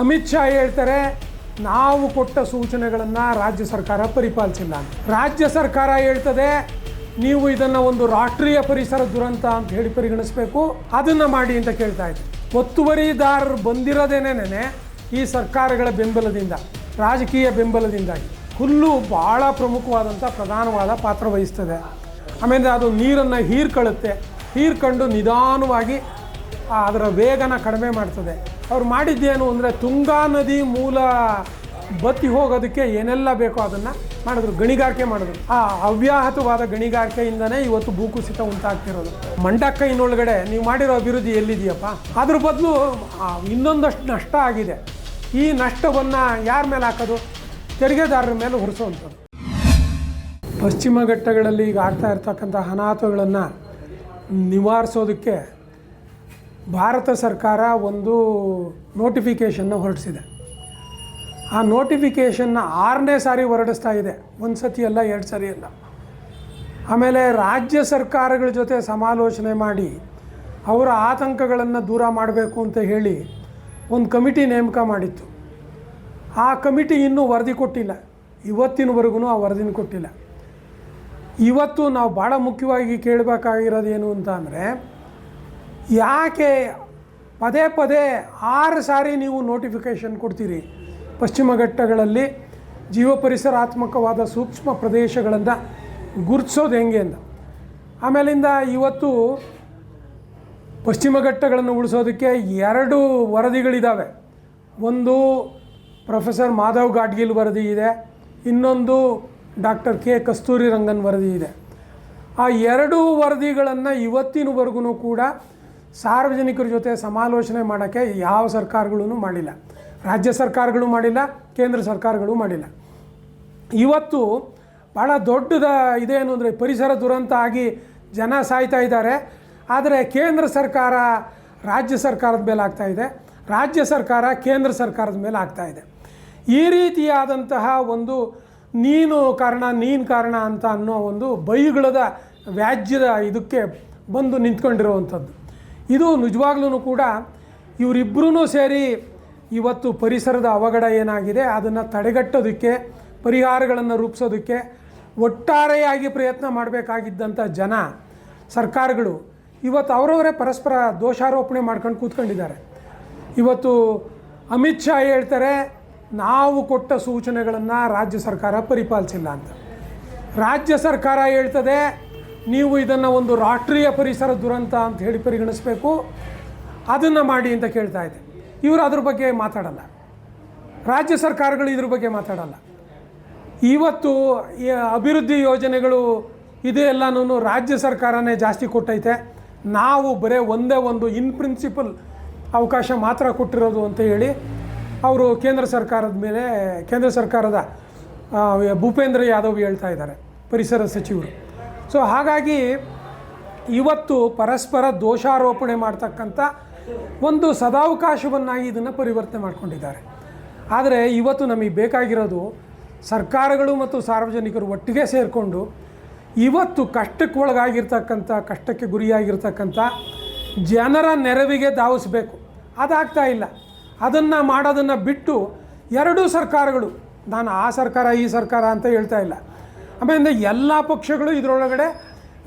ಅಮಿತ್ ಶಾ ಹೇಳ್ತಾರೆ, ನಾವು ಕೊಟ್ಟ ಸೂಚನೆಗಳನ್ನು ರಾಜ್ಯ ಸರ್ಕಾರ ಪರಿಪಾಲಿಸಿಲ್ಲ ರಾಜ್ಯ ಸರ್ಕಾರ ಹೇಳ್ತದೆ, ನೀವು ಇದನ್ನು ಒಂದು ರಾಷ್ಟ್ರೀಯ ಪರಿಸರ ದುರಂತ ಅಂತ ಹೇಳಿ ಪರಿಗಣಿಸಬೇಕು, ಅದನ್ನು ಮಾಡಿ ಅಂತ ಕೇಳ್ತಾ ಇದ್ದೆ. ಒತ್ತುವರಿದಾರರು ಬಂದಿರೋದೇನೇನೆ, ಈ ಸರ್ಕಾರಗಳ ಬೆಂಬಲದಿಂದ, ರಾಜಕೀಯ ಬೆಂಬಲದಿಂದಾಗಿ. ಹುಲ್ಲು ಭಾಳ ಪ್ರಮುಖವಾದಂಥ ಪ್ರಧಾನವಾದ ಪಾತ್ರ ವಹಿಸ್ತದೆ. ಆಮೇಲೆ ಅದು ನೀರನ್ನು ಹೀರ್ಕೊಳ್ಳುತ್ತೆ ಹೀರ್ಕೊಂಡು ನಿಧಾನವಾಗಿ ಅದರ ವೇಗನ ಕಡಿಮೆ ಮಾಡ್ತದೆ. ಅವ್ರು ಮಾಡಿದ್ದೇನು ಅಂದರೆ ತುಂಗಾ ನದಿ ಮೂಲ ಬತ್ತಿ ಹೋಗೋದಕ್ಕೆ ಏನೆಲ್ಲ ಬೇಕೋ ಅದನ್ನು ಮಾಡಿದ್ರು, ಗಣಿಗಾರಿಕೆ ಮಾಡಿದ್ರು. ಆ ಅವ್ಯಾಹತವಾದ ಗಣಿಗಾರಿಕೆಯಿಂದನೇ ಇವತ್ತು ಭೂಕುಸಿತ ಉಂಟಾಗ್ತಿರೋದು. ಮಂಡಕ್ಕ ಇನ್ನೊಳಗಡೆ ನೀವು ಮಾಡಿರೋ ಅಭಿವೃದ್ಧಿ ಎಲ್ಲಿದೆಯಪ್ಪ ಅದ್ರ ಬದಲು ಇನ್ನೊಂದಷ್ಟು ನಷ್ಟ ಆಗಿದೆ. ಈ ನಷ್ಟವನ್ನು ಯಾರ ಮೇಲೆ ಹಾಕೋದು? ತೆರಿಗೆದಾರರ ಮೇಲೆ ಹೊರಿಸುವಂಥದ್ದು. ಪಶ್ಚಿಮ ಘಟ್ಟಗಳಲ್ಲಿ ಈಗ ಆಗ್ತಾ ಇರ್ತಕ್ಕಂಥ ಅನಾಹುತಗಳನ್ನು ನಿವಾರಿಸೋದಕ್ಕೆ ಭಾರತ ಸರ್ಕಾರ ಒಂದು ನೋಟಿಫಿಕೇಷನ್ನ ಹೊರಡಿಸಿದೆ. ಆ ನೋಟಿಫಿಕೇಷನ್ನ ಆರನೇ ಸಾರಿ ಹೊರಡಿಸ್ತಾ ಇದೆ. ಒಂದು ಸತಿ ಅಲ್ಲ, ಎರಡು ಸರಿ ಅಲ್ಲ. ಆಮೇಲೆ ರಾಜ್ಯ ಸರ್ಕಾರಗಳ ಜೊತೆ ಸಮಾಲೋಚನೆ ಮಾಡಿ ಅವರ ಆತಂಕಗಳನ್ನು ದೂರ ಮಾಡಬೇಕು ಅಂತ ಹೇಳಿ ಒಂದು ಕಮಿಟಿ ನೇಮಕ ಮಾಡಿತ್ತು. ಆ ಕಮಿಟಿ ಇನ್ನೂ ವರದಿ ಕೊಟ್ಟಿಲ್ಲ. ಇವತ್ತಿನವರೆಗೂ ಆ ವರದಿನ ಕೊಟ್ಟಿಲ್ಲ. ಇವತ್ತು ನಾವು ಭಾಳ ಮುಖ್ಯವಾಗಿ ಕೇಳಬೇಕಾಗಿರೋದು ಏನು ಅಂತ ಅಂದರೆ ಯಾಕೆ ಪದೇ ಪದೇ ಆರು ಸಾರಿ ನೀವು ನೋಟಿಫಿಕೇಷನ್ ಕೊಡ್ತೀರಿ? ಪಶ್ಚಿಮ ಘಟ್ಟಗಳಲ್ಲಿ ಜೀವ ಪರಿಸರಾತ್ಮಕವಾದ ಸೂಕ್ಷ್ಮ ಪ್ರದೇಶಗಳನ್ನು ಗುರುತಿಸೋದು ಹೆಂಗೆ ಅಂತ. ಆಮೇಲಿಂದ ಇವತ್ತು ಪಶ್ಚಿಮ ಘಟ್ಟಗಳನ್ನು ಉಳಿಸೋದಕ್ಕೆ ಎರಡು ವರದಿಗಳಿದ್ದಾವೆ ಒಂದು ಪ್ರೊಫೆಸರ್ ಮಾಧವ್ ಗಾಡ್ಗಿಲ್ ವರದಿ ಇದೆ, ಇನ್ನೊಂದು ಡಾಕ್ಟರ್ ಕೆ ಕಸ್ತೂರಿ ರಂಗನ್ ವರದಿ ಇದೆ. ಆ ಎರಡೂ ವರದಿಗಳನ್ನು ಇವತ್ತಿನವರೆಗೂ ಕೂಡ ಸಾರ್ವಜನಿಕರ ಜೊತೆ ಸಮಾಲೋಚನೆ ಮಾಡೋಕ್ಕೆ ಯಾವ ಸರ್ಕಾರಗಳೂ ಮಾಡಿಲ್ಲ. ರಾಜ್ಯ ಸರ್ಕಾರಗಳು ಮಾಡಿಲ್ಲ, ಕೇಂದ್ರ ಸರ್ಕಾರಗಳು ಮಾಡಿಲ್ಲ. ಇವತ್ತು ಭಾಳ ದೊಡ್ಡದ ಇದೇನು ಅಂದರೆ ಪರಿಸರ ದುರಂತ ಆಗಿ ಜನ ಸಾಯ್ತಾ ಇದ್ದಾರೆ. ಆದರೆ ಕೇಂದ್ರ ಸರ್ಕಾರ ರಾಜ್ಯ ಸರ್ಕಾರದ ಮೇಲೆ ಆಗ್ತಾ ಇದೆ. ರಾಜ್ಯ ಸರ್ಕಾರ ಕೇಂದ್ರ ಸರ್ಕಾರದ ಮೇಲೆ ಆಗ್ತಾ ಇದೆ. ಈ ರೀತಿಯಾದಂತಹ ಒಂದು ನೀನು ಕಾರಣ ನೀನು ಕಾರಣ ಅಂತ ಅನ್ನೋ ಒಂದು ಬೈಗುಳದ ವ್ಯಾಜ್ಯದ ಇದಕ್ಕೆ ಬಂದು ನಿಂತ್ಕೊಂಡಿರುವಂಥದ್ದು. ಇದು ನಿಜವಾಗ್ಲೂ ಕೂಡ ಇವರಿಬ್ಬರೂ ಸೇರಿ ಇವತ್ತು ಪರಿಸರದ ಅವಘಡ ಏನಾಗಿದೆ, ಅದನ್ನು ತಡೆಗಟ್ಟೋದಕ್ಕೆ, ಪರಿಹಾರಗಳನ್ನು ರೂಪಿಸೋದಕ್ಕೆ ಒಟ್ಟಾರೆಯಾಗಿ ಪ್ರಯತ್ನ ಮಾಡಬೇಕಾಗಿದ್ದಂಥ ಜನ ಸರ್ಕಾರಗಳು ಇವತ್ತು ಅವರವರೇ ಪರಸ್ಪರ ದೋಷಾರೋಪಣೆ ಮಾಡ್ಕೊಂಡು ಕೂತ್ಕೊಂಡಿದ್ದಾರೆ. ಇವತ್ತು ಅಮಿತ್ ಶಾ ಹೇಳ್ತಾರೆ, ನಾವು ಕೊಟ್ಟ ಸೂಚನೆಗಳನ್ನು ರಾಜ್ಯ ಸರ್ಕಾರ ಪರಿಪಾಲಿಸಿಲ್ಲ ಅಂತ. ರಾಜ್ಯ ಸರ್ಕಾರ ಹೇಳ್ತದೆ ನೀವು ಇದನ್ನು ಒಂದು ರಾಷ್ಟ್ರೀಯ ಪರಿಸರ ದುರಂತ ಅಂತ ಹೇಳಿ ಪರಿಗಣಿಸಬೇಕು. ಅದನ್ನು ಮಾಡಿ ಅಂತ ಕೇಳ್ತಾ ಇದೆ ಇವರು ಅದ್ರ ಬಗ್ಗೆ ಮಾತಾಡಲ್ಲ. ರಾಜ್ಯ ಸರ್ಕಾರಗಳು ಇದ್ರ ಬಗ್ಗೆ ಮಾತಾಡಲ್ಲ. ಇವತ್ತು ಅಭಿವೃದ್ಧಿ ಯೋಜನೆಗಳು ಇದು ಎಲ್ಲನೂ ರಾಜ್ಯ ಸರ್ಕಾರನೇ ಜಾಸ್ತಿ ಕೊಟ್ಟೈತೆ. ನಾವು ಬರೇ ಒಂದೇ ಒಂದು ಇನ್ ಪ್ರಿನ್ಸಿಪಲ್ ಅವಕಾಶ ಮಾತ್ರ ಕೊಟ್ಟಿರೋದು ಅಂತ ಹೇಳಿ ಅವರು ಕೇಂದ್ರ ಸರ್ಕಾರದ ಮೇಲೆ, ಕೇಂದ್ರ ಸರ್ಕಾರದ ಭೂಪೇಂದ್ರ ಯಾದವ್ ಹೇಳ್ತಾ ಇದ್ದಾರೆ, ಪರಿಸರ ಸಚಿವರು. ಸೊ ಹಾಗಾಗಿ ಇವತ್ತು ಪರಸ್ಪರ ದೋಷಾರೋಪಣೆ ಮಾಡ್ತಕ್ಕಂಥ ಒಂದು ಸದಾವಕಾಶವನ್ನಾಗಿ ಇದನ್ನು ಪರಿವರ್ತನೆ ಮಾಡ್ಕೊಂಡಿದ್ದಾರೆ. ಆದರೆ ಇವತ್ತು ನಮಗೆ ಬೇಕಾಗಿರೋದು ಸರ್ಕಾರಗಳು ಮತ್ತು ಸಾರ್ವಜನಿಕರು ಒಟ್ಟಿಗೆ ಸೇರಿಕೊಂಡು ಇವತ್ತು ಕಷ್ಟಕ್ಕೆ ಒಳಗಾಗಿರ್ತಕ್ಕಂಥ, ಕಷ್ಟಕ್ಕೆ ಗುರಿಯಾಗಿರ್ತಕ್ಕಂಥ ಜನರ ನೆರವಿಗೆ ಧಾವಿಸಬೇಕು. ಅದಾಗ್ತಾ ಇಲ್ಲ. ಅದನ್ನು ಮಾಡೋದನ್ನು ಬಿಟ್ಟು ಎರಡೂ ಸರ್ಕಾರಗಳು, ನಾನು ಆ ಸರ್ಕಾರ, ಈ ಸರ್ಕಾರ ಅಂತ ಹೇಳ್ತಾ ಇಲ್ಲ. ಆಮೇಲೆ ಎಲ್ಲ ಪಕ್ಷಗಳು ಇದರೊಳಗಡೆ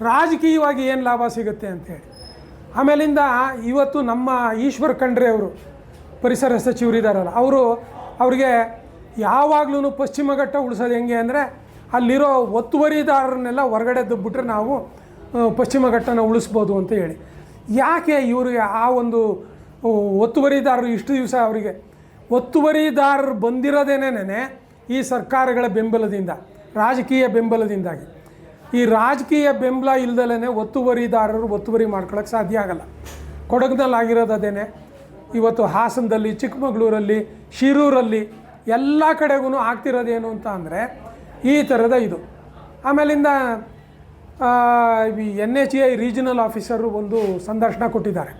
ರಾಜಕೀಯವಾಗಿ ಏನು ಲಾಭ ಸಿಗುತ್ತೆ ಅಂತೇಳಿ ಆಮೇಲಿಂದ ಇವತ್ತು ನಮ್ಮ ಈಶ್ವರ್ ಖಂಡ್ರೆ ಅವರು, ಪರಿಸರ ಸಚಿವರಿದ್ದಾರಲ್ಲ ಅವರು ಅವರಿಗೆ ಯಾವಾಗಲೂ ಪಶ್ಚಿಮ ಘಟ್ಟ ಉಳಿಸೋದು ಹೆಂಗೆ ಅಂದರೆ ಅಲ್ಲಿರೋ ಒತ್ತುವರಿದಾರರನ್ನೆಲ್ಲ ಹೊರಗಡೆ ದುಬ್ಬಿಟ್ರೆ ನಾವು ಪಶ್ಚಿಮ ಘಟ್ಟನ ಉಳಿಸ್ಬೋದು ಅಂತ ಹೇಳಿ. ಯಾಕೆ ಇವರಿಗೆ ಆ ಒಂದು ಒತ್ತುವರಿದಾರರು ಇಷ್ಟು ದಿವಸ ಅವರಿಗೆ ಒತ್ತುವರಿದಾರರು ಬಂದಿರೋದೇನೇನೆ ಈ ಸರ್ಕಾರಗಳ ಬೆಂಬಲದಿಂದ? ರಾಜಕೀಯ ಬೆಂಬಲದಿಂದಾಗಿ. ಈ ರಾಜಕೀಯ ಬೆಂಬಲ ಇಲ್ದಲೇ ಒತ್ತುವರಿದಾರರು ಒತ್ತುವರಿ ಮಾಡ್ಕೊಳ್ಳೋಕ್ಕೆ ಸಾಧ್ಯ ಆಗಲ್ಲ. ಕೊಡಗಿನಲ್ಲಿ ಆಗಿರೋದು ಇವತ್ತು ಹಾಸನದಲ್ಲಿ, ಚಿಕ್ಕಮಗಳೂರಲ್ಲಿ, ಶಿರೂರಲ್ಲಿ ಎಲ್ಲ ಕಡೆಗೂ ಆಗ್ತಿರೋದೇನು ಅಂತ ಅಂದರೆ ಈ ಥರದ ಇದು. ಆಮೇಲಿಂದ N H I regional officer ಒಂದು ಸಂದರ್ಶನ ಕೊಟ್ಟಿದ್ದಾರೆ.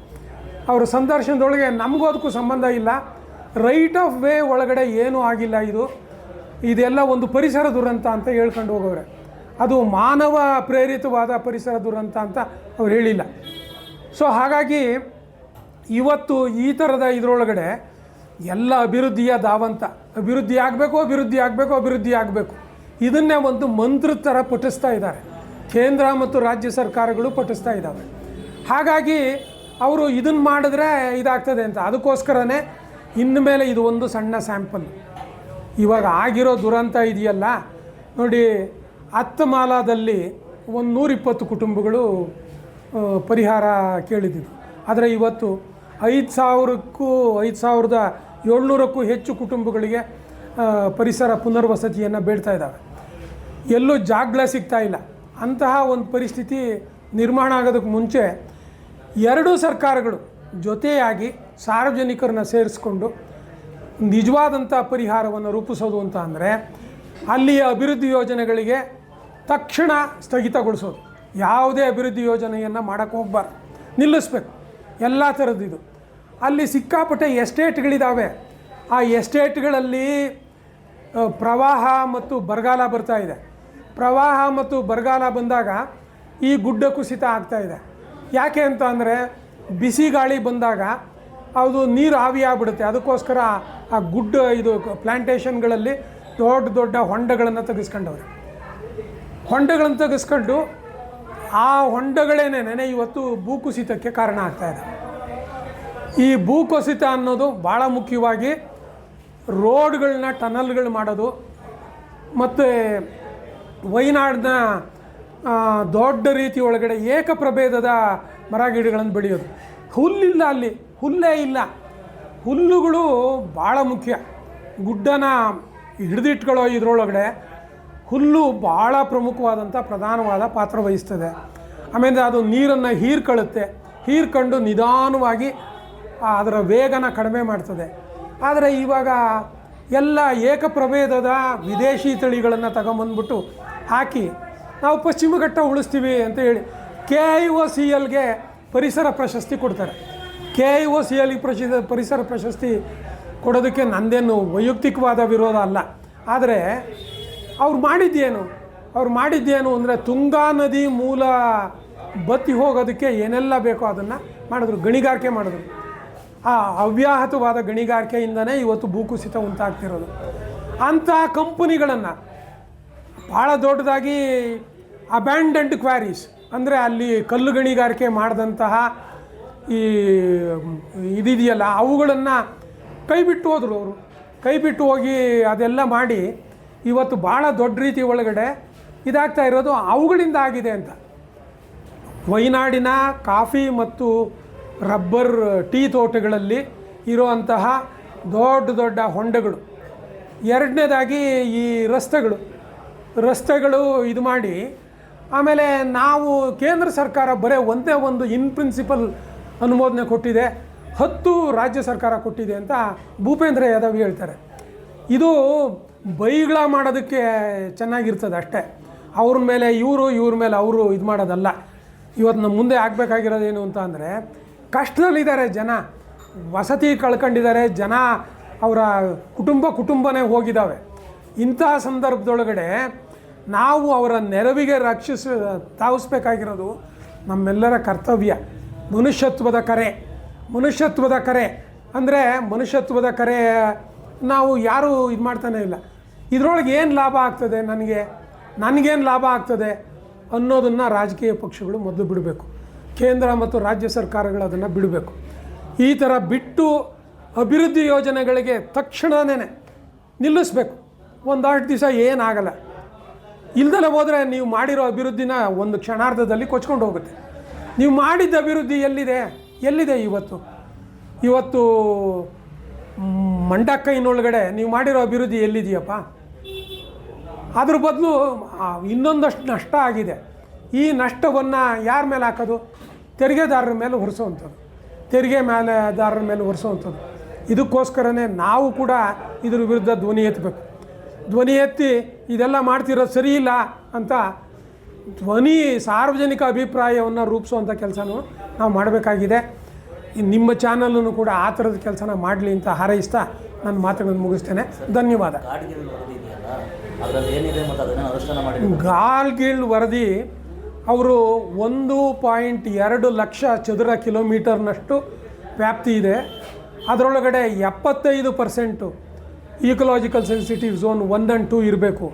ಅವರು ಸಂದರ್ಶನದೊಳಗೆ ನಮಗೂ ಅದಕ್ಕೂ ಸಂಬಂಧ ಇಲ್ಲ. ರೈಟ್ ಆಫ್ ವೇ ಒಳಗಡೆ ಏನೂ ಆಗಿಲ್ಲ ಇದು. ಇದೆಲ್ಲ ಒಂದು ಪರಿಸರ ದುರಂತ ಅಂತ ಹೇಳ್ಕೊಂಡು ಹೋಗವ್ರೆ. ಅದು ಮಾನವ ಪ್ರೇರಿತವಾದ ಪರಿಸರ ದುರಂತ ಅಂತ ಅವ್ರು ಹೇಳಿಲ್ಲ. ಸೊ ಹಾಗಾಗಿ ಇವತ್ತು ಈ ಥರದ ಇದರೊಳಗಡೆ ಎಲ್ಲ ಅಭಿವೃದ್ಧಿಯ ಧಾವಂತ ಅಭಿವೃದ್ಧಿ ಆಗಬೇಕು ಅಭಿವೃದ್ಧಿ ಆಗಬೇಕು ಅಭಿವೃದ್ಧಿ ಆಗಬೇಕು. ಇದನ್ನೇ ಒಂದು ಮಂತ್ರ ಥರ ಪಠಿಸ್ತಾ ಇದ್ದಾರೆ. ಕೇಂದ್ರ ಮತ್ತು ರಾಜ್ಯ ಸರ್ಕಾರಗಳು ಪಠಿಸ್ತಾ ಇದ್ದಾವೆ. ಹಾಗಾಗಿ ಅವರು ಇದನ್ನು ಮಾಡಿದ್ರೆ ಇದಾಗ್ತದೆ ಅಂತ. ಅದಕ್ಕೋಸ್ಕರನೇ ಇನ್ಮೇಲೆ ಇದು ಒಂದು ಸಣ್ಣ ಸ್ಯಾಂಪಲ್. ಇವಾಗ ಆಗಿರೋ ದುರಂತ ಇದೆಯಲ್ಲ? ನೋಡಿ ಹತ್ತಮಾಲಾದಲ್ಲಿ ಒಂದು ನೂರಿಪ್ಪತ್ತು ಕುಟುಂಬಗಳು ಪರಿಹಾರ ಕೇಳಿದ್ದೀವಿ ಆದರೆ ಇವತ್ತು ಐದು ಸಾವಿರಕ್ಕೂ, ಐದು ಸಾವಿರದ ಏಳ್ನೂರಕ್ಕೂ ಹೆಚ್ಚು ಕುಟುಂಬಗಳಿಗೆ ಪರಿಸರ ಪುನರ್ವಸತಿಯನ್ನು ಬೇಡ್ತಾ ಇದ್ದಾವೆ ಎಲ್ಲೂ ಜಾಗಗಳ ಸಿಗ್ತಾ ಇಲ್ಲ. ಅಂತಹ ಒಂದು ಪರಿಸ್ಥಿತಿ ನಿರ್ಮಾಣ ಆಗೋದಕ್ಕೆ ಮುಂಚೆ ಎರಡೂ ಸರ್ಕಾರಗಳು ಜೊತೆಯಾಗಿ ಸಾರ್ವಜನಿಕರನ್ನ ಸೇರಿಸ್ಕೊಂಡು ನಿಜವಾದಂಥ ಪರಿಹಾರವನ್ನು ರೂಪಿಸೋದು ಅಂತ ಅಂದರೆ ಅಲ್ಲಿಯ ಅಭಿವೃದ್ಧಿ ಯೋಜನೆಗಳಿಗೆ ತಕ್ಷಣ ಸ್ಥಗಿತಗೊಳಿಸೋದು. ಯಾವುದೇ ಅಭಿವೃದ್ಧಿ ಯೋಜನೆಯನ್ನು ಮಾಡೋಕ್ಕೆ ಹೋಗ್ಬಾರ್ದು. ನಿಲ್ಲಿಸ್ಬೇಕು. ಎಲ್ಲ ಥರದ್ದು ಅಲ್ಲಿ ಸಿಕ್ಕಾಪಟ್ಟೆ ಎಸ್ಟೇಟ್ಗಳಿದ್ದಾವೆ ಆ ಎಸ್ಟೇಟ್ಗಳಲ್ಲಿ ಪ್ರವಾಹ ಮತ್ತು ಬರಗಾಲ ಬರ್ತಾ ಇದೆ. ಪ್ರವಾಹ ಮತ್ತು ಬರಗಾಲ ಬಂದಾಗ ಈ ಗುಡ್ಡ ಕುಸಿತ ಆಗ್ತಾ ಇದೆ. ಯಾಕೆ ಅಂತ ಅಂದರೆ ಬಿಸಿ ಗಾಳಿ ಬಂದಾಗ ಅದು ನೀರು ಆವಿಯಾಗ್ಬಿಡುತ್ತೆ. ಅದಕ್ಕೋಸ್ಕರ ಆ ಗುಡ್ಡ ಇದು ಪ್ಲ್ಯಾಂಟೇಷನ್ಗಳಲ್ಲಿ ದೊಡ್ಡ ದೊಡ್ಡ ಹೊಂಡಗಳನ್ನು ತೆಗೆಸ್ಕೊಂಡವ್ರೆ. ಹೊಂಡಗಳನ್ನು ತೆಗೆಸ್ಕೊಂಡು ಆ ಹೊಂಡಗಳೇನೇನೆ ಇವತ್ತು ಭೂಕುಸಿತಕ್ಕೆ ಕಾರಣ ಆಗ್ತಾ ಇದೆ. ಈ ಭೂಕುಸಿತ ಅನ್ನೋದು ಭಾಳ ಮುಖ್ಯವಾಗಿ ರೋಡ್ಗಳನ್ನ ಟನಲ್ಗಳು ಮಾಡೋದು ಮತ್ತು ವೈನಾಡಿನ ದೊಡ್ಡ ರೀತಿ ಒಳಗಡೆ ಏಕಪ್ರಭೇದದ ಮರ ಗಿಡಗಳನ್ನು ಬೆಳೆಯೋದು. ಹುಲ್ಲಿಲ್ಲ ಅಲ್ಲಿ, ಹುಲ್ಲೇ ಇಲ್ಲ. ಹುಲ್ಲುಗಳು ಭಾಳ ಮುಖ್ಯ. ಗುಡ್ಡನ ಹಿಡಿದಿಟ್ಕೊಳ್ಳೋ ಇದರೊಳಗಡೆ ಹುಲ್ಲು ಭಾಳ ಪ್ರಮುಖವಾದಂಥ ಪ್ರಧಾನವಾದ ಪಾತ್ರ ವಹಿಸ್ತದೆ. ಆಮೇಲೆ ಅದು ನೀರನ್ನು ಹೀರ್ಕೊಳ್ಳುತ್ತೆ ಹೀರ್ಕೊಂಡು ನಿಧಾನವಾಗಿ ಅದರ ವೇಗನ ಕಡಿಮೆ ಮಾಡ್ತದೆ. ಆದರೆ ಇವಾಗ ಎಲ್ಲ ಏಕಪ್ರಭೇದದ ವಿದೇಶಿ ತಳಿಗಳನ್ನು ತಗೊಂಬಂದ್ಬಿಟ್ಟು ಹಾಕಿ ನಾವು ಪಶ್ಚಿಮಘಟ್ಟ ಉಳಿಸ್ತೀವಿ ಅಂತ ಹೇಳಿ ಕೆ ಐ ಒ ಸಿ ಎಲ್ಗೆ ಪರಿಸರ ಪ್ರಶಸ್ತಿ ಕೊಡ್ತಾರೆ. ಕೆ ಐ ಒ ಸಿ ಎಲ್ಗೆ ಪ್ರಸಿದ್ಧ ಪರಿಸರ ಪ್ರಶಸ್ತಿ ಕೊಡೋದಕ್ಕೆ ನಂದೇನು ವೈಯಕ್ತಿಕವಾದ ವಿರೋಧ ಅಲ್ಲ. ಆದರೆ ಅವ್ರು ಮಾಡಿದ್ದೇನು? ಅವ್ರು ಮಾಡಿದ್ದೇನು ಅಂದರೆ ತುಂಗಾ ನದಿ ಮೂಲ ಬತ್ತಿ ಹೋಗೋದಕ್ಕೆ ಏನೆಲ್ಲ ಬೇಕೋ ಅದನ್ನು ಮಾಡಿದ್ರು, ಗಣಿಗಾರಿಕೆ ಮಾಡಿದ್ರು. ಆ ಅವ್ಯಾಹತವಾದ ಗಣಿಗಾರಿಕೆಯಿಂದನೇ ಇವತ್ತು ಭೂಕುಸಿತ ಉಂಟಾಗ್ತಿರೋದು. ಅಂತಹ ಕಂಪನಿಗಳನ್ನು ಭಾಳ ದೊಡ್ಡದಾಗಿ ಅಬ್ಯಾಂಡೆಂಟ್ ಕ್ವಾರೀಸ್ ಅಂದರೆ ಅಲ್ಲಿ ಕಲ್ಲು ಗಣಿಗಾರಿಕೆ ಮಾಡಿದಂತಹ ಈ, ಇದಿದೆಯಲ್ಲ, ಅವುಗಳನ್ನು ಕೈ ಬಿಟ್ಟು ಹೋದರು ಅವರು. ಕೈ ಬಿಟ್ಟು ಹೋಗಿ ಅದೆಲ್ಲ ಮಾಡಿ ಇವತ್ತು ಭಾಳ ದೊಡ್ಡ ರೀತಿ ಒಳಗಡೆ ಇದಾಗ್ತಾ ಇರೋದು ಅವುಗಳಿಂದ ಆಗಿದೆ ಅಂತ. ವೈನಾಡಿನ ಕಾಫಿ ಮತ್ತು ರಬ್ಬರ್ ಟೀ ತೋಟಗಳಲ್ಲಿ ಇರುವಂತಹ ದೊಡ್ಡ ದೊಡ್ಡ ಹೊಂಡಗಳು. ಎರಡನೇದಾಗಿ ಈ ರಸ್ತೆಗಳು. ರಸ್ತೆಗಳು ಇದು ಮಾಡಿ ಆಮೇಲೆ ನಾವು ಕೇಂದ್ರ ಸರ್ಕಾರ ಬರೀ ಒಂದೇ ಒಂದು ಇನ್ ಪ್ರಿನ್ಸಿಪಲ್ ಅನುಮೋದನೆ ಕೊಟ್ಟಿದೆ, ಹತ್ತು ರಾಜ್ಯ ಸರ್ಕಾರ ಕೊಟ್ಟಿದೆ ಅಂತ ಭೂಪೇಂದ್ರ ಯಾದವ್ ಹೇಳ್ತಾರೆ. ಇದು ಬೈಗಳ ಮಾಡೋದಕ್ಕೆ ಚೆನ್ನಾಗಿರ್ತದೆ ಅಷ್ಟೇ. ಅವ್ರ ಮೇಲೆ ಇವರು, ಇವ್ರ ಮೇಲೆ ಅವರು ಇದು ಮಾಡೋದಲ್ಲ. ಇವತ್ತು ನಮ್ಮ ಮುಂದೆ ಆಗಬೇಕಾಗಿರೋದೇನು ಅಂತ ಅಂದರೆ, ಕಷ್ಟದಲ್ಲಿದ್ದಾರೆ ಜನ, ವಸತಿ ಕಳ್ಕೊಂಡಿದ್ದಾರೆ, ಜನ ಅವರ ಕುಟುಂಬ ಕುಟುಂಬನೇ ಹೋಗಿದ್ದಾವೆ ಇಂತಹ ಸಂದರ್ಭದೊಳಗಡೆ ನಾವು ಅವರ ನೆರವಿಗೆ ರಕ್ಷಿಸ ತಾವಿಸ್ಬೇಕಾಗಿರೋದು ನಮ್ಮೆಲ್ಲರ ಕರ್ತವ್ಯ. ಮನುಷ್ಯತ್ವದ ಕರೆ. ಮನುಷ್ಯತ್ವದ ಕರೆ ಅಂದರೆ ಮನುಷ್ಯತ್ವದ ಕರೆ ನಾವು ಯಾರೂ ಇದು ಮಾಡ್ತಾನೇ ಇಲ್ಲ. ಇದರೊಳಗೆ ಏನು ಲಾಭ ಆಗ್ತದೆ ನನಗೆ? ನನಗೇನು ಲಾಭ ಆಗ್ತದೆ ಅನ್ನೋದನ್ನು ರಾಜಕೀಯ ಪಕ್ಷಗಳು ಮೊದಲು ಬಿಡಬೇಕು. ಕೇಂದ್ರ ಮತ್ತು ರಾಜ್ಯ ಸರ್ಕಾರಗಳು ಅದನ್ನು ಬಿಡಬೇಕು. ಈ ಥರ ಬಿಟ್ಟು ಅಭಿವೃದ್ಧಿ ಯೋಜನೆಗಳಿಗೆ ತಕ್ಷಣವೇ ನಿಲ್ಲಿಸ್ಬೇಕು. ಒಂದಷ್ಟು ದಿವಸ ಏನಾಗಲ್ಲ. ಇಲ್ದಲೇ ಹೋದರೆ ನೀವು ಮಾಡಿರೋ ಅಭಿವೃದ್ಧಿನ ಒಂದು ಕ್ಷಣಾರ್ಧದಲ್ಲಿ ಕೊಚ್ಕೊಂಡು ಹೋಗುತ್ತೆ. ನೀವು ಮಾಡಿದ್ದ ಅಭಿವೃದ್ಧಿ ಎಲ್ಲಿದೆ? ಎಲ್ಲಿದೆ ಇವತ್ತು? ಇವತ್ತು ಮಂಡಕ್ಕೈನೊಳಗಡೆ ನೀವು ಮಾಡಿರೋ ಅಭಿವೃದ್ಧಿ ಎಲ್ಲಿದೆಯಪ್ಪ? ಅದ್ರ ಬದಲು ಇನ್ನೊಂದಷ್ಟು ನಷ್ಟ ಆಗಿದೆ. ಈ ನಷ್ಟವನ್ನು ಯಾರ ಮೇಲೆ ಹಾಕೋದು? ತೆರಿಗೆದಾರರ ಮೇಲೆ ಹೊರಿಸೋವಂಥದ್ದು. ತೆರಿಗೆ ಮೇಲೆ ದಾರರ ಮೇಲೆ ಹೊರಿಸೋವಂಥದ್ದು. ಇದಕ್ಕೋಸ್ಕರನೇ ನಾವು ಕೂಡ ಇದ್ರ ವಿರುದ್ಧ ಧ್ವನಿ ಎತ್ತಬೇಕು. ಧ್ವನಿ ಎತ್ತಿ ಇದೆಲ್ಲ ಮಾಡ್ತಿರೋದು ಸರಿ ಇಲ್ಲ ಅಂತ ಧ್ವನಿ ಸಾರ್ವಜನಿಕ ಅಭಿಪ್ರಾಯವನ್ನು ರೂಪಿಸುವಂಥ ಕೆಲಸನೂ ನಾವು ಮಾಡಬೇಕಾಗಿದೆ. ನಿಮ್ಮ ಚಾನಲನ್ನು ಕೂಡ ಆ ಥರದ ಕೆಲಸನ ಮಾಡಲಿ ಅಂತ ಹಾರೈಸ್ತಾ ನನ್ನ ಮಾತುಗಳನ್ನು ಮುಗಿಸ್ತೇನೆ. ಧನ್ಯವಾದ. ಗಾಲ್ಗಿಲ್ ವರದಿ ಅವರು ಒಂದು ಪಾಯಿಂಟ್ ಎರಡು ಲಕ್ಷ ಚದುರ ಕಿಲೋಮೀಟರ್ನಷ್ಟು ವ್ಯಾಪ್ತಿ ಇದೆ. ಅದರೊಳಗಡೆ ಎಪ್ಪತ್ತೈದು percent ecological sensitive zone one and two ಇರಬೇಕು.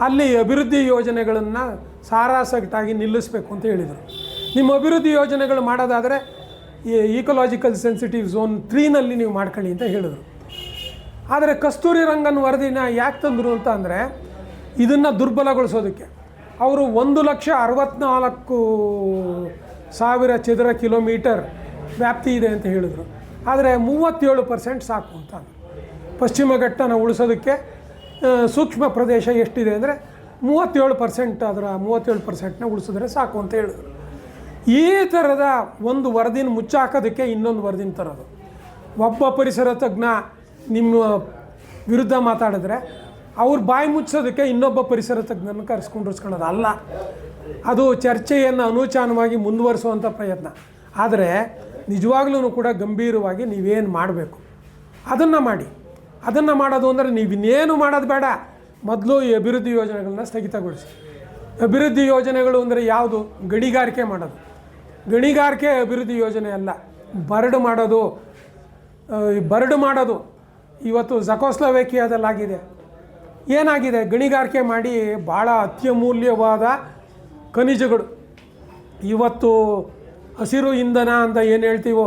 ಅಲ್ಲಿ ಅಭಿವೃದ್ಧಿ ಯೋಜನೆಗಳನ್ನು ಸಾರಾಸಗಟಾಗಿ ನಿಲ್ಲಿಸಬೇಕು ಅಂತ ಹೇಳಿದರು. ನಿಮ್ಮ ಅಭಿವೃದ್ಧಿ ಯೋಜನೆಗಳು ಮಾಡೋದಾದರೆ ಈ ಈಕೊಲಾಜಿಕಲ್ ಸೆನ್ಸಿಟಿವ್ ಝೋನ್ ತ್ರೀನಲ್ಲಿ ನೀವು ಮಾಡ್ಕೊಳ್ಳಿ ಅಂತ ಹೇಳಿದರು. ಆದರೆ ಕಸ್ತೂರಿ ರಂಗನ್ ವರದಿನ ಯಾಕೆ ತಂದರು ಅಂತ ಅಂದರೆ ಇದನ್ನು ದುರ್ಬಲಗೊಳಿಸೋದಕ್ಕೆ. ಅವರು ಒಂದು ಲಕ್ಷ ಅರವತ್ತ್ನಾಲ್ಕು ಸಾವಿರ ಚದರ ಕಿಲೋಮೀಟರ್ ವ್ಯಾಪ್ತಿ ಇದೆ ಅಂತ ಹೇಳಿದರು. ಆದರೆ ಮೂವತ್ತೇಳು ಪರ್ಸೆಂಟ್ ಸಾಕು ಅಂತ. ಪಶ್ಚಿಮ ಘಟ್ಟನ ಉಳಿಸೋದಕ್ಕೆ ಸೂಕ್ಷ್ಮ ಪ್ರದೇಶ ಎಷ್ಟಿದೆ ಅಂದರೆ ಮೂವತ್ತೇಳು ಪರ್ಸೆಂಟ್ ಅದರ ಮೂವತ್ತೇಳು ಪರ್ಸೆಂಟ್ನ ಉಳಿಸಿದ್ರೆ ಸಾಕು ಅಂತ ಹೇಳಿದ್ರು. ಈ ಥರದ ಒಂದು ವರದಿನ ಮುಚ್ಚಾಕೋದಕ್ಕೆ ಇನ್ನೊಂದು ವರದಿನ ತರೋದು. ಒಬ್ಬ ಪರಿಸರ ತಜ್ಞ ನಿಮ್ಮ ವಿರುದ್ಧ ಮಾತಾಡಿದ್ರೆ ಅವ್ರ ಬಾಯಿ ಮುಚ್ಚೋದಕ್ಕೆ ಇನ್ನೊಬ್ಬ ಪರಿಸರ ತಜ್ಞನ ಕರೆಸ್ಕೊಂಡಿರ್ಸ್ಕೊಳ್ಳೋದು ಅಲ್ಲ. ಅದು ಚರ್ಚೆಯನ್ನು ಅನುಚಾನವಾಗಿ ಮುಂದುವರಿಸುವಂಥ ಪ್ರಯತ್ನ. ಆದರೆ ನಿಜವಾಗ್ಲೂ ಕೂಡ ಗಂಭೀರವಾಗಿ ನೀವೇನು ಮಾಡಬೇಕು? ಅದನ್ನು ಮಾಡಿ. ಅದನ್ನು ಮಾಡೋದು ಅಂದರೆ ನೀವು ಇನ್ನೇನು ಮಾಡೋದು ಬೇಡ. ಮೊದಲು ಈ ಅಭಿವೃದ್ಧಿ ಯೋಜನೆಗಳನ್ನ ಸ್ಥಗಿತಗೊಳಿಸಿ. ಅಭಿವೃದ್ಧಿ ಯೋಜನೆಗಳು ಅಂದರೆ ಯಾವುದು? ಗಣಿಗಾರಿಕೆ ಮಾಡೋದು. ಗಣಿಗಾರಿಕೆ ಅಭಿವೃದ್ಧಿ ಯೋಜನೆ ಅಲ್ಲ. ಬರಡು ಮಾಡೋದು. ಬರಡು ಮಾಡೋದು ಇವತ್ತು ಜಕೋಸ್ಲವೇಕಿಯಾದಲ್ಲಾಗಿದೆ. ಏನಾಗಿದೆ? ಗಣಿಗಾರಿಕೆ ಮಾಡಿ ಭಾಳ ಅತ್ಯಮೂಲ್ಯವಾದ ಖನಿಜಗಳು. ಇವತ್ತು ಹಸಿರು ಇಂಧನ ಅಂತ ಏನು ಹೇಳ್ತೀವೋ,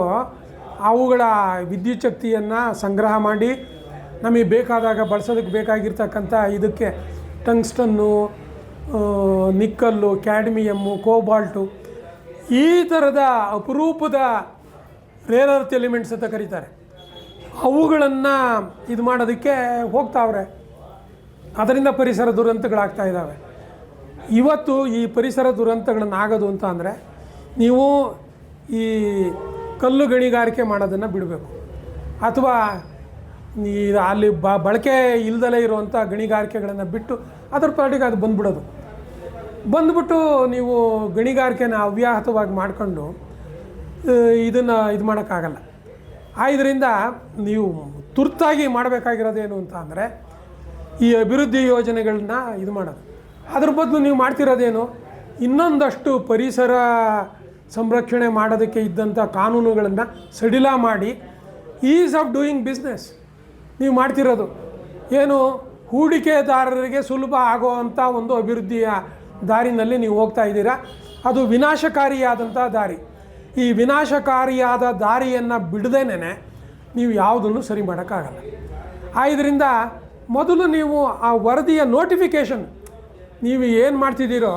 ಅವುಗಳ ವಿದ್ಯುಚ್ಛಕ್ತಿಯನ್ನು ಸಂಗ್ರಹ ಮಾಡಿ ನಮಗೆ ಬೇಕಾದಾಗ ಬಳಸೋದಕ್ಕೆ ಬೇಕಾಗಿರ್ತಕ್ಕಂಥ ಇದಕ್ಕೆ ಟಂಗ್ಸ್ಟನ್ನು ನಿಕ್ಕಲ್ಲು, ಕ್ಯಾಡ್ಮಿಯಮ್ಮು, ಕೋಬಾಲ್ಟು ಈ ಥರದ ಅಪರೂಪದ ರೇರ್ ಅರ್ತ್ ಎಲಿಮೆಂಟ್ಸ್ ಅಂತ ಕರೀತಾರೆ. ಅವುಗಳನ್ನು ಇದು ಮಾಡೋದಕ್ಕೆ ಹೋಗ್ತಾವ್ರೆ. ಅದರಿಂದ ಪರಿಸರ ದುರಂತಗಳಾಗ್ತಾ ಇದ್ದಾವೆ. ಇವತ್ತು ಈ ಪರಿಸರ ದುರಂತಗಳನ್ನು ಆಗೋದು ಅಂತ ಅಂದರೆ ನೀವು ಈ ಕಲ್ಲು ಗಣಿಗಾರಿಕೆ ಮಾಡೋದನ್ನು ಬಿಡಬೇಕು. ಅಥವಾ ಅಲ್ಲಿ ಬ ಬಳಕೆ ಇಲ್ದಲೇ ಇರುವಂಥ ಗಣಿಗಾರಿಕೆಗಳನ್ನು ಬಿಟ್ಟು ಅದ್ರ ಪಾಟಿಗೆ ಅದು ಬಂದ್ಬಿಡೋದು. ಬಂದ್ಬಿಟ್ಟು ನೀವು ಗಣಿಗಾರಿಕೆನ ಅವ್ಯಾಹತವಾಗಿ ಮಾಡಿಕೊಂಡು ಇದನ್ನು ಇದು ಮಾಡೋಕ್ಕಾಗಲ್ಲ. ಇದರಿಂದ ನೀವು ತುರ್ತಾಗಿ ಮಾಡಬೇಕಾಗಿರೋದೇನು ಅಂತ ಅಂದರೆ ಈ ಅಭಿವೃದ್ಧಿ ಯೋಜನೆಗಳನ್ನ ಇದು ಮಾಡೋದು. ಅದ್ರ ಬದಲು ನೀವು ಮಾಡ್ತಿರೋದೇನು, ಇನ್ನೊಂದಷ್ಟು ಪರಿಸರ ಸಂರಕ್ಷಣೆ ಮಾಡೋದಕ್ಕೆ ಇದ್ದಂಥ ಕಾನೂನುಗಳನ್ನು ಸಡಿಲ ಮಾಡಿ, ಈಸ್ ಆಫ್ ಡೂಯಿಂಗ್ ಬಿಸ್ನೆಸ್. ನೀವು ಮಾಡ್ತಿರೋದು. ಏನು ಹೂಡಿಕೆದಾರರಿಗೆ ಸುಲಭ ಆಗುವಂಥ ಒಂದು ಅಭಿವೃದ್ಧಿಯ ದಾರಿನಲ್ಲಿ ನೀವು ಹೋಗ್ತಾ ಇದ್ದೀರಾ? ಅದು ವಿನಾಶಕಾರಿಯಾದಂಥ ದಾರಿ. ಈ ವಿನಾಶಕಾರಿಯಾದ ದಾರಿಯನ್ನು ಬಿಡದೇನೆ ನೀವು ಯಾವುದನ್ನು ಸರಿ ಮಾಡೋಕ್ಕಾಗಲ್ಲ. ಆದ್ದರಿಂದ ಮೊದಲು ನೀವು ಆ ವರದಿಯ ನೋಟಿಫಿಕೇಷನ್ ನೀವು ಏನು ಮಾಡ್ತಿದ್ದೀರೋ,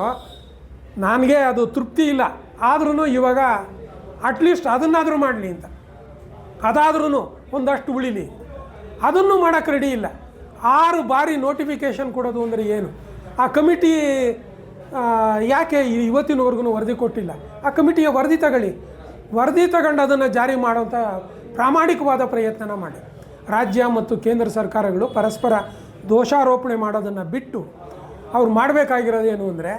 ನನಗೆ ಅದು ತೃಪ್ತಿ ಇಲ್ಲ. ಆದ್ರೂ ಇವಾಗ ಅಟ್ಲೀಸ್ಟ್ ಅದನ್ನಾದರೂ ಮಾಡಲಿ ಅಂತ. ಅದಾದ್ರೂ ಒಂದಷ್ಟು ಉಳಿಲಿ ಅದನ್ನು ಮಾಡೋಕ್ಕೆ ರೆಡಿ ಇಲ್ಲ. ಆರು ಬಾರಿ ನೋಟಿಫಿಕೇಷನ್ ಕೊಡೋದು ಅಂದರೆ ಏನು? ಆ ಕಮಿಟಿ ಯಾಕೆ ಇವತ್ತಿನವರೆಗೂ ವರದಿ ಕೊಟ್ಟಿಲ್ಲ? ಆ ಕಮಿಟಿಯ ವರದಿ ತಗೊಳ್ಳಿ. ವರದಿ ತಗೊಂಡು ಅದನ್ನು ಜಾರಿ ಮಾಡುವಂಥ ಪ್ರಾಮಾಣಿಕವಾದ ಪ್ರಯತ್ನನ ಮಾಡಿ. ರಾಜ್ಯ ಮತ್ತು ಕೇಂದ್ರ ಸರ್ಕಾರಗಳು ಪರಸ್ಪರ ದೋಷಾರೋಪಣೆ ಮಾಡೋದನ್ನು ಬಿಟ್ಟು ಅವ್ರು ಮಾಡಬೇಕಾಗಿರೋದೇನು ಅಂದರೆ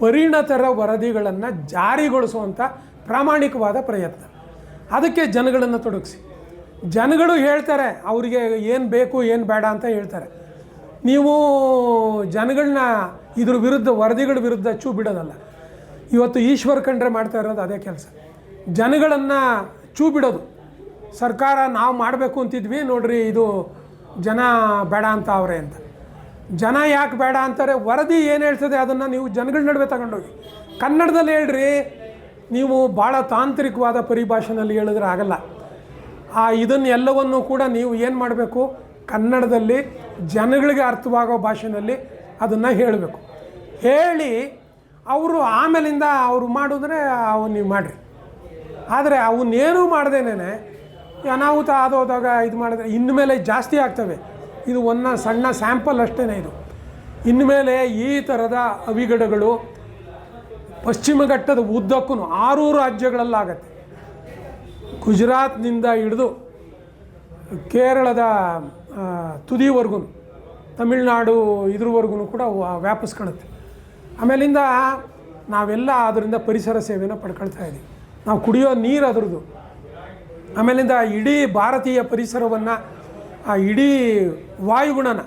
ಪರಿಣತರ ವರದಿಗಳನ್ನು ಜಾರಿಗೊಳಿಸುವಂಥ ಪ್ರಾಮಾಣಿಕವಾದ ಪ್ರಯತ್ನ. ಅದಕ್ಕೆ ಜನಗಳನ್ನು ತೊಡಗಿಸಿ. ಜನಗಳು ಹೇಳ್ತಾರೆ, ಅವರಿಗೆ ಏನು ಬೇಕು, ಏನು ಬೇಡ ಅಂತ ಹೇಳ್ತಾರೆ. ನೀವು ಜನಗಳನ್ನ ಇದ್ರ ವಿರುದ್ಧ, ವರದಿಗಳ ವಿರುದ್ಧ ಚೂ ಬಿಡೋದಲ್ಲ. ಇವತ್ತು ಈಶ್ವರ್ ಕಂಡ್ರೆ ಮಾಡ್ತಾ ಇರೋದು ಅದೇ ಕೆಲಸ. ಜನಗಳನ್ನು ಚೂ ಬಿಡೋದು. ಸರ್ಕಾರ ನಾವು ಮಾಡಬೇಕು ಅಂತಿದ್ವಿ, ನೋಡ್ರಿ ಇದು ಜನ ಬೇಡ ಅಂತ ಅವರೇ ಅಂತ. ಜನ ಯಾಕೆ ಬೇಡ ಅಂತಾರೆ, ವರದಿ ಏನು ಹೇಳ್ತದೆ ಅದನ್ನು ನೀವು ಜನಗಳ ನಡುವೆ ತಗೊಂಡೋಗಿ. ಕನ್ನಡದಲ್ಲಿ ಹೇಳ್ರಿ, ನೀವು ಭಾಳ ತಾಂತ್ರಿಕವಾದ ಪರಿಭಾಷೆನಲ್ಲಿ ಹೇಳಿದ್ರೆ ಆಗಲ್ಲ. ಆ ಇದನ್ನು ಎಲ್ಲವನ್ನು ಕೂಡ ನೀವು ಏನು ಮಾಡಬೇಕು? ಕನ್ನಡದಲ್ಲಿ ಜನಗಳಿಗೆ ಅರ್ಥವಾಗೋ ಭಾಷೆಯಲ್ಲಿ ಅದನ್ನು ಹೇಳಬೇಕು. ಹೇಳಿ ಅವರು ಆಮೇಲಿಂದ ಅವರು ಮಾಡಿದ್ರೆ ಅವು ನೀವು ಮಾಡಿರಿ. ಆದರೆ ಅವನ್ನೇನೂ ಮಾಡ್ದೇನೆ ಅನಾಹುತ ಆದೋದಾಗ ಇದು ಮಾಡಿದ್ರೆ ಇನ್ಮೇಲೆ ಜಾಸ್ತಿ ಆಗ್ತವೆ. ಇದು ಒಂದು ಸಣ್ಣ ಸ್ಯಾಂಪಲ್ ಅಷ್ಟೇ ಇದು. ಇನ್ಮೇಲೆ ಈ ಥರದ ಅವಿಗಡಗಳು ಪಶ್ಚಿಮ ಘಟ್ಟದ ಉದ್ದಕ್ಕೂ ಆರು ರಾಜ್ಯಗಳಲ್ಲಾಗತ್ತೆ. ಗುಜರಾತ್ನಿಂದ ಹಿಡಿದು ಕೇರಳದ ತುದಿವರೆಗೂ, ತಮಿಳ್ನಾಡು ಇದ್ರವರೆಗೂ ಕೂಡ ವ್ಯಾಪಿಸ್ಕೊಳುತ್ತೆ ಆಮೇಲಿಂದ ನಾವೆಲ್ಲ ಅದರಿಂದ ಪರಿಸರ ಸೇವೆಯನ್ನು ಪಡ್ಕೊಳ್ತಾ ಇದ್ದೀವಿ ನಾವು ಕುಡಿಯೋ ನೀರು ಅದ್ರದ್ದು ಆಮೇಲಿಂದ ಇಡೀ ಭಾರತೀಯ ಪರಿಸರವನ್ನು, ಆ, ಇಡೀ ವಾಯುಗುಣನ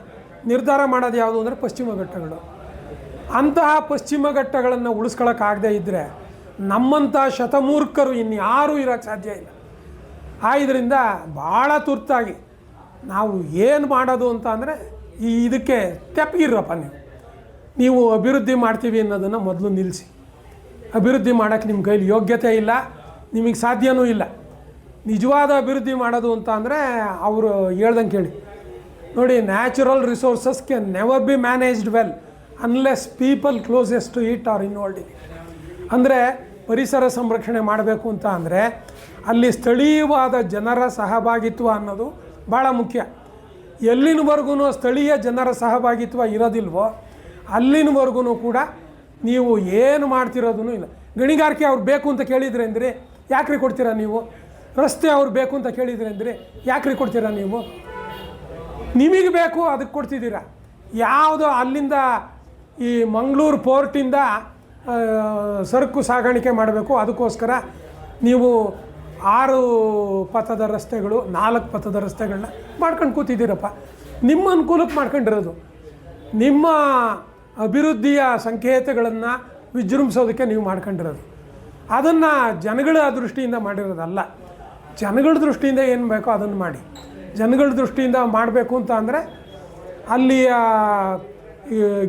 ನಿರ್ಧಾರ ಮಾಡೋದು ಯಾವುದು ಅಂದರೆ ಪಶ್ಚಿಮ ಘಟ್ಟಗಳು. ಅಂತಹ ಪಶ್ಚಿಮ ಘಟ್ಟಗಳನ್ನು ಉಳಿಸ್ಕೊಳಕ್ಕಾಗದೇ ಇದ್ದರೆ ನಮ್ಮಂಥ ಶತಮೂರ್ಖರು ಇನ್ಯಾರೂ ಇರೋಕ್ಕೆ ಸಾಧ್ಯ ಇಲ್ಲ. ಆ ಇದರಿಂದ ಭಾಳ ತುರ್ತಾಗಿ ನಾವು ಏನು ಮಾಡೋದು ಅಂತ ಅಂದರೆ ಈ ಇದಕ್ಕೆ ತೆಪ್ಪಗಿರಪ್ಪ ನೀವು. ನೀವು ಅಭಿವೃದ್ಧಿ ಮಾಡ್ತೀವಿ ಅನ್ನೋದನ್ನು ಮೊದಲು ನಿಲ್ಲಿಸಿ ಅಭಿವೃದ್ಧಿ ಮಾಡೋಕ್ಕೆ ನಿಮ್ಮ ಕೈಲಿ ಯೋಗ್ಯತೆ ಇಲ್ಲ, ನಿಮಗೆ ಸಾಧ್ಯವೂ ಇಲ್ಲ. ನಿಜವಾದ ಅಭಿವೃದ್ಧಿ ಮಾಡೋದು ಅಂತ ಅಂದರೆ ಅವರು ಹೇಳ್ದಂಗೆ ಕೇಳಿ. ನೋಡಿ natural resources can never be managed well unless people closest to it are involved in ಅಂದರೆ ಪರಿಸರ ಸಂರಕ್ಷಣೆ ಮಾಡಬೇಕು ಅಂತ ಅಂದರೆ ಅಲ್ಲಿ ಸ್ಥಳೀಯವಾದ ಜನರ ಸಹಭಾಗಿತ್ವ ಅನ್ನೋದು ಭಾಳ ಮುಖ್ಯ. ಎಲ್ಲಿನವರೆಗೂ ಸ್ಥಳೀಯ ಜನರ ಸಹಭಾಗಿತ್ವ ಇರೋದಿಲ್ವೋ ಅಲ್ಲಿನವರೆಗೂ ಕೂಡ ನೀವು ಏನು ಮಾಡ್ತಿರೋದೂ ಇಲ್ಲ. ಗಣಿಗಾರಿಕೆ ಅವ್ರು ಬೇಕು ಅಂತ ಕೇಳಿದ್ರೆ ಅಂದರೆ ಯಾಕ್ರಿ ಕೊಡ್ತೀರಾ ನೀವು? ರಸ್ತೆ ಅವ್ರು ಬೇಕು ಅಂತ ಕೇಳಿದ್ರೆ ಅಂದರೆ ಯಾಕ್ರಿ ಕೊಡ್ತೀರಾ ನೀವು? ನಿಮಗೆ ಬೇಕು ಅದಕ್ಕೆ ಕೊಡ್ತಿದ್ದೀರಾ. ಯಾವುದೋ ಅಲ್ಲಿಂದ ಈ ಮಂಗಳೂರು ಪೋರ್ಟಿಂದ ಸರಕು ಸಾಗಾಣಿಕೆ ಮಾಡಬೇಕು. ಅದಕ್ಕೋಸ್ಕರ ನೀವು ಆರು ಪಥದ ರಸ್ತೆಗಳು, ನಾಲ್ಕು ಪಥದ ರಸ್ತೆಗಳನ್ನ ಮಾಡ್ಕೊಂಡು ಕೂತಿದ್ದೀರಪ್ಪ. ನಿಮ್ಮ ಅನುಕೂಲಕ್ಕೆ ಮಾಡ್ಕೊಂಡಿರೋದು. ನಿಮ್ಮ ಅಭಿವೃದ್ಧಿಯ ಸಂಕೇತಗಳನ್ನು ವಿಜೃಂಭಿಸೋದಕ್ಕೆ ನೀವು ಮಾಡ್ಕೊಂಡಿರೋದು. ಅದನ್ನು ಜನಗಳ ದೃಷ್ಟಿಯಿಂದ ಮಾಡಿರೋದಲ್ಲ. ಜನಗಳ ದೃಷ್ಟಿಯಿಂದ ಏನು ಬೇಕೋ ಅದನ್ನು ಮಾಡಿ. ಜನಗಳ ದೃಷ್ಟಿಯಿಂದ ಮಾಡಬೇಕು ಅಂತ ಅಂದರೆ ಅಲ್ಲಿಯ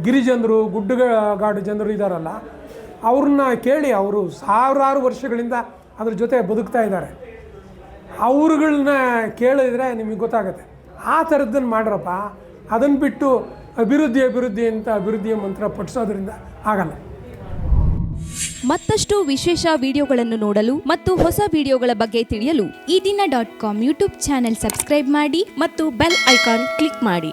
ಗಿರಿಜನರು, ಗುಡ್ಡಗಾಡು ಜನರು ಇದ್ದಾರಲ್ಲ ಅವ್ರನ್ನ ಕೇಳಿ ಅವರು ಸಾವಿರಾರು ವರ್ಷಗಳಿಂದ ಅದ್ರ ಜೊತೆ ಬದುಕ್ತಾ ಇದ್ದಾರೆ. ಅವ್ರುಗಳನ್ನ ಕೇಳಿದ್ರೆ ನಿಮಗೆ ಗೊತ್ತಾಗುತ್ತೆ. ಆ ಥರದ್ದನ್ನು ಮಾಡ್ರಪ್ಪ ಅದನ್ನು ಬಿಟ್ಟು ಅಭಿವೃದ್ಧಿ ಅಭಿವೃದ್ಧಿ ಅಂತ ಅಭಿವೃದ್ಧಿಯ ಮಂತ್ರ ಪಠಿಸೋದ್ರಿಂದ ಆಗಲ್ಲ. ಮತ್ತಷ್ಟು ವಿಶೇಷ ವಿಡಿಯೋಗಳನ್ನು ನೋಡಲು ಮತ್ತು ಹೊಸ ವಿಡಿಯೋಗಳ ಬಗ್ಗೆ ತಿಳಿಯಲು Eedina dot com YouTube channel subscribe ಮಾಡಿ ಮತ್ತು ಬೆಲ್ ಐಕಾನ್ ಕ್ಲಿಕ್ ಮಾಡಿ.